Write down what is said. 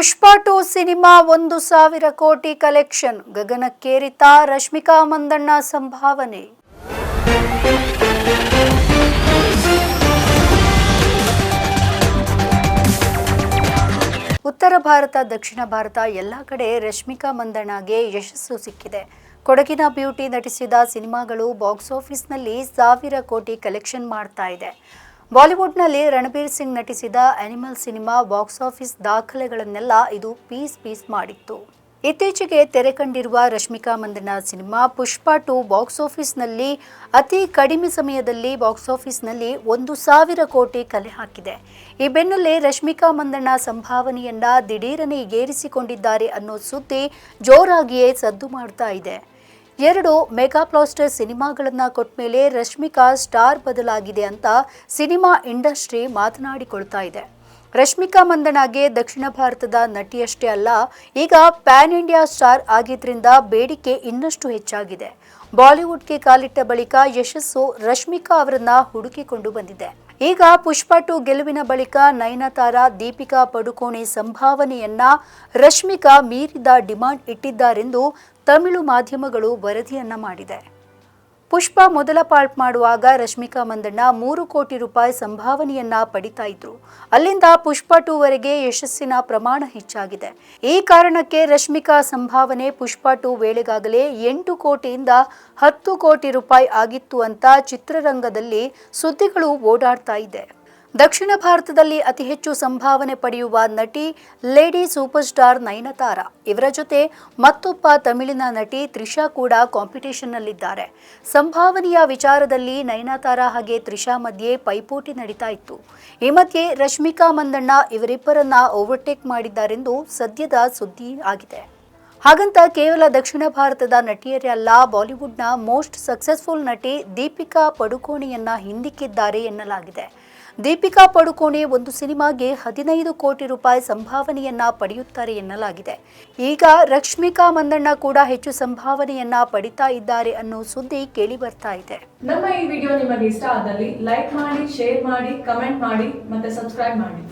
Pushpa to cinema ಒಂದು ಸಾವಿರ ಕೋಟಿ ಕಲೆಕ್ಷನ್, ಗಗನಕ್ಕೇರಿತ ರಶ್ಮಿಕಾ ಮಂದಣ್ಣ ಸಂಭಾವನೆ. ಉತ್ತರ ಭಾರತ, ದಕ್ಷಿಣ ಭಾರತ ಎಲ್ಲ ಕಡೆ ರಶ್ಮಿಕಾ ಮಂದಣ್ಣಗೆ ಯಶಸ್ಸು ಸಿಕ್ಕಿದೆ. ಕೊಡಗಿನ ಬ್ಯೂಟಿ ನಟಿಸಿದ ಸಿನಿಮಾಗಳು ಬಾಕ್ಸ್ ಆಫೀಸ್ನಲ್ಲಿ ಸಾವಿರ ಕೋಟಿ ಕಲೆಕ್ಷನ್ ಮಾಡ್ತಾ ಇದೆ. ಬಾಲಿವುಡ್ನಲ್ಲಿ ರಣಬೀರ್ ಸಿಂಗ್ ನಟಿಸಿದ ಅನಿಮಲ್ ಸಿನಿಮಾ ಬಾಕ್ಸ್ ಆಫೀಸ್ ದಾಖಲೆಗಳನ್ನೆಲ್ಲ ಇದು ಪೀಸ್ ಪೀಸ್ ಮಾಡಿತ್ತು. ಇತ್ತೀಚೆಗೆ ತೆರೆ ಕಂಡಿರುವ Rashmika Mandanna cinema Pushpa two box ಆಫೀಸ್ನಲ್ಲಿ ಅತಿ ಕಡಿಮೆ ಸಮಯದಲ್ಲಿ ಬಾಕ್ಸ್ ಆಫೀಸ್ನಲ್ಲಿ ಒಂದು ಸಾವಿರ ಕೋಟಿ ಕಲೆ ಹಾಕಿದೆ. ಈ ಬೆನ್ನಲ್ಲೇ ರಶ್ಮಿಕಾ ಮಂದಣ್ಣ ಸಂಭಾವನೆಯನ್ನ ದಿಢೀರನೆ ಏರಿಸಿಕೊಂಡಿದ್ದಾರೆ ಅನ್ನೋ ಸುದ್ದಿ ಜೋರಾಗಿಯೇ ಸದ್ದು ಮಾಡ್ತಾ ಇದೆ. ಎರಡು ಮೆಗಾಪ್ಲಾಸ್ಟರ್ ಸಿನಿಮಾಗಳನ್ನು ಕೊಟ್ಟ ಮೇಲೆ ರಶ್ಮಿಕಾ ಸ್ಟಾರ್ ಬದಲಾಗಿದೆ ಅಂತ ಸಿನಿಮಾ ಇಂಡಸ್ಟ್ರಿ ಮಾತನಾಡಿಕೊಳ್ತಾ ಇದೆ. ರಶ್ಮಿಕಾ ಮಂದಣಾಗೆ ದಕ್ಷಿಣ ಭಾರತದ ನಟಿಯಷ್ಟೇ ಅಲ್ಲ, ಈಗ ಪ್ಯಾನ್ ಇಂಡಿಯಾ ಸ್ಟಾರ್ ಆಗಿದ್ರಿಂದ ಬೇಡಿಕೆ ಇನ್ನಷ್ಟು ಹೆಚ್ಚಾಗಿದೆ. ಬಾಲಿವುಡ್ಗೆ ಕಾಲಿಟ್ಟ ಬಳಿಕ ಯಶಸ್ಸು ರಶ್ಮಿಕಾ ಅವರನ್ನ ಹುಡುಕಿಕೊಂಡು ಬಂದಿದೆ. ಈಗ ಪುಷ್ಪ ಟು ಗೆಲುವಿನ ಬಳಿಕ ನಯನತಾರ ದೀಪಿಕಾ ಪಡುಕೋಣೆ ಸಂಭಾವನೆಯನ್ನ ರಶ್ಮಿಕಾ ಮೀರಿದ ಡಿಮಾಂಡ್ ಇಟ್ಟಿದ್ದಾರೆಂದು ತಮಿಳು ಮಾಧ್ಯಮಗಳು ವರದಿಯನ್ನ ಮಾಡಿದೆ. ಪುಷ್ಪ ಮೊದಲ ಪಾರ್ಟ್ ಮಾಡುವಾಗ ರಶ್ಮಿಕಾ ಮಂದಣ್ಣ ಮೂರು ಕೋಟಿ ರೂಪಾಯಿ ಸಂಭಾವನೆಯನ್ನ ಪಡಿತಾ ಇದ್ರು. ಅಲ್ಲಿಂದ ಪುಷ್ಪ ಟೂ ವರೆಗೆ ಯಶಸ್ಸಿನ ಪ್ರಮಾಣ ಹೆಚ್ಚಾಗಿದೆ. ಈ ಕಾರಣಕ್ಕೆ ರಶ್ಮಿಕಾ ಸಂಭಾವನೆ ಪುಷ್ಪ ಟೂ ವೇಳೆಗಾಗಲೇ ಎಂಟು ಕೋಟಿಯಿಂದ ಹತ್ತು ಕೋಟಿ ರೂಪಾಯಿ ಆಗಿತ್ತು ಅಂತ ಚಿತ್ರರಂಗದಲ್ಲಿ ಸುದ್ದಿಗಳು ಓಡಾಡ್ತಾ ಇದೆ. ದಕ್ಷಿಣ ಭಾರತದಲ್ಲಿ ಅತಿ ಹೆಚ್ಚು ಸಂಭಾವನೆ ಪಡೆಯುವ ನಟಿ ಲೇಡಿ ಸೂಪರ್ ಸ್ಟಾರ್ ನಯನತಾರ. ಇವರ ಜೊತೆ ಮತ್ತೊಬ್ಬ ತಮಿಳಿನ ನಟಿ ತ್ರಿಷಾ ಕೂಡ ಕಾಂಪಿಟೇಷನ್ನಲ್ಲಿದ್ದಾರೆ. ಸಂಭಾವನೆಯ ವಿಚಾರದಲ್ಲಿ ನಯನತಾರ ಹಾಗೆ ತ್ರಿಷಾ ಮಧ್ಯೆ ಪೈಪೋಟಿ ನಡೀತಾ ಇತ್ತು. ಈ ಮಧ್ಯೆ ರಶ್ಮಿಕಾ ಮಂದಣ್ಣ ಇವರಿಬ್ಬರನ್ನ ಓವರ್ಟೇಕ್ ಮಾಡಿದ್ದಾರೆಂದು ಸದ್ಯದ ಸುದ್ದಿ ಆಗಿದೆ. ಹಾಗಂತ ಕೇವಲ ದಕ್ಷಿಣ ಭಾರತದ ನಟಿಯರೇ ಅಲ್ಲ, ಬಾಲಿವುಡ್ನ ಮೋಸ್ಟ್ ಸಕ್ಸಸ್ಫುಲ್ ನಟಿ ದೀಪಿಕಾ ಪಡುಕೋಣೆಯನ್ನ ಹಿಂದಿಕ್ಕಿದ್ದಾರೆ ಎನ್ನಲಾಗಿದೆ. ದೀಪಿಕಾ ಪಡುಕೋಣೆ ಒಂದು ಸಿನಿಮಾಗೆ ಹದಿನೈದು ಕೋಟಿ ರೂಪಾಯಿ ಸಂಭಾವನೆಯನ್ನ ಪಡೆಯುತ್ತಾರೆ ಎನ್ನಲಾಗಿದೆ. ಈಗ ರಶ್ಮಿಕಾ ಮಂದಣ್ಣ ಕೂಡ ಹೆಚ್ಚು ಸಂಭಾವನೆಯನ್ನ ಪಡಿತಾ ಇದ್ದಾರೆ ಅನ್ನೋ ಸುದ್ದಿ ಕೇಳಿ ಬರ್ತಾ ಇದೆ. ನಮ್ಮ ಈ ವಿಡಿಯೋ ನಿಮಗೆ ಇಷ್ಟ ಆದಲ್ಲಿ ಲೈಕ್ ಮಾಡಿ, ಶೇರ್ ಮಾಡಿ, ಕಮೆಂಟ್ ಮಾಡಿ ಮತ್ತೆ ಸಬ್ಸ್ಕ್ರೈಬ್ ಮಾಡಿ.